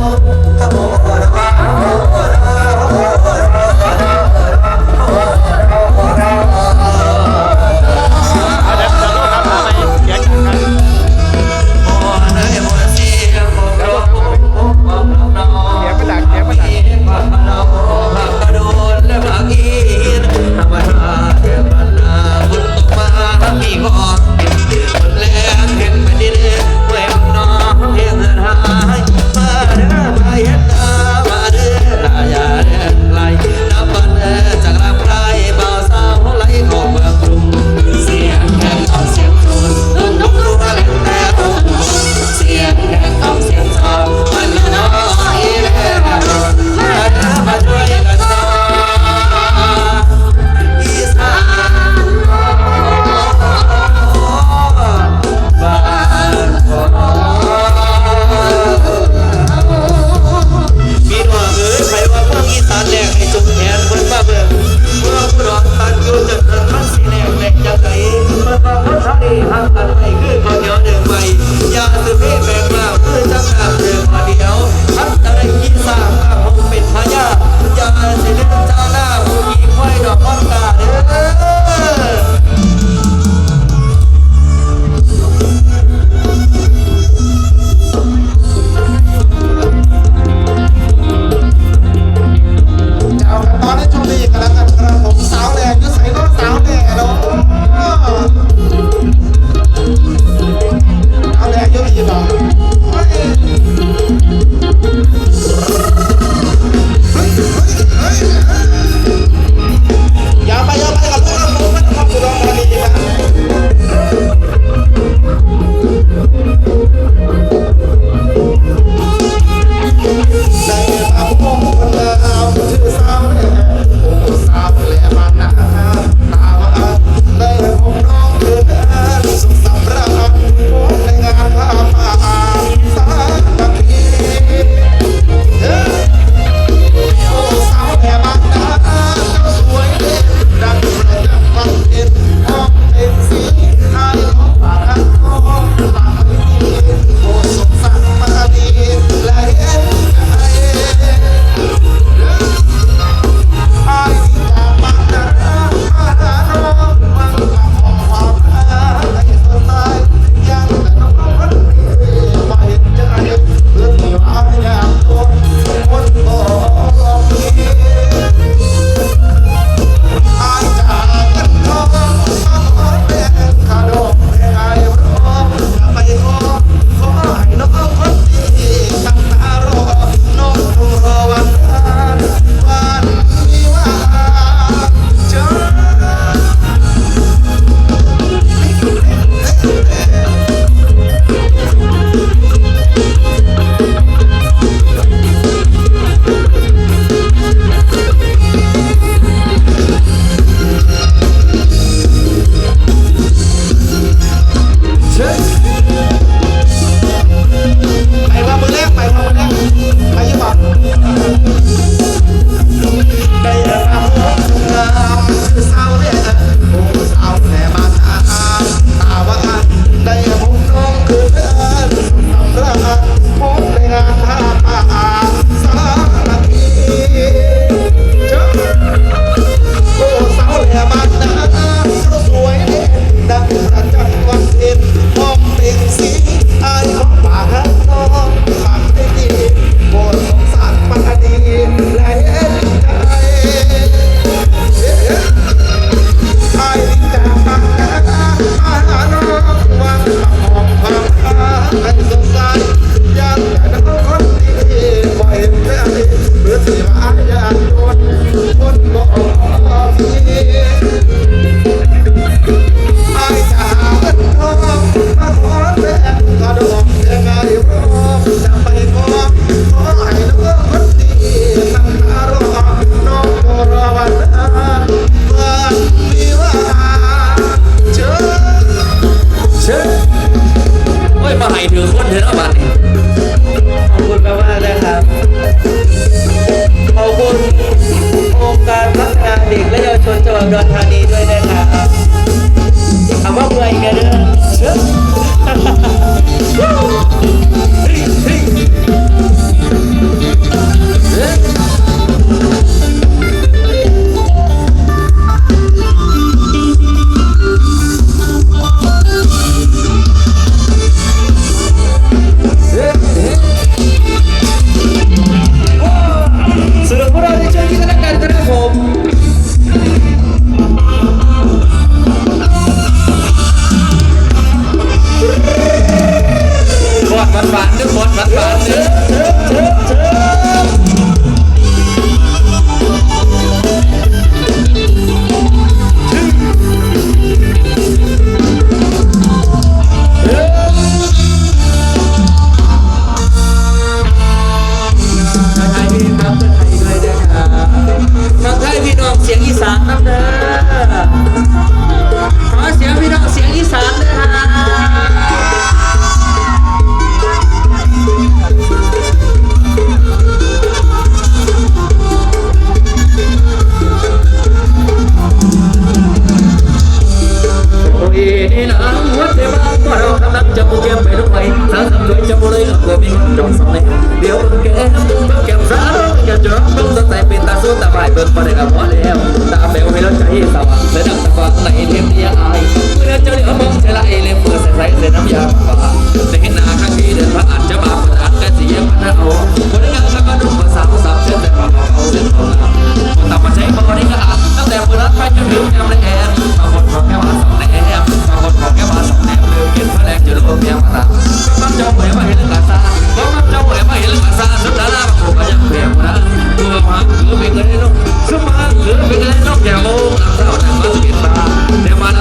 เฝ่ายเบิ่งบ่ได้ก็พอแล้วตาแมวให้เราใจสว่างและดังตะฟังในเทมเดียอายเมื่อเจ้าเหลือมองเชลัยเลยเมื่อใส่ใส่เส้นน้ำยา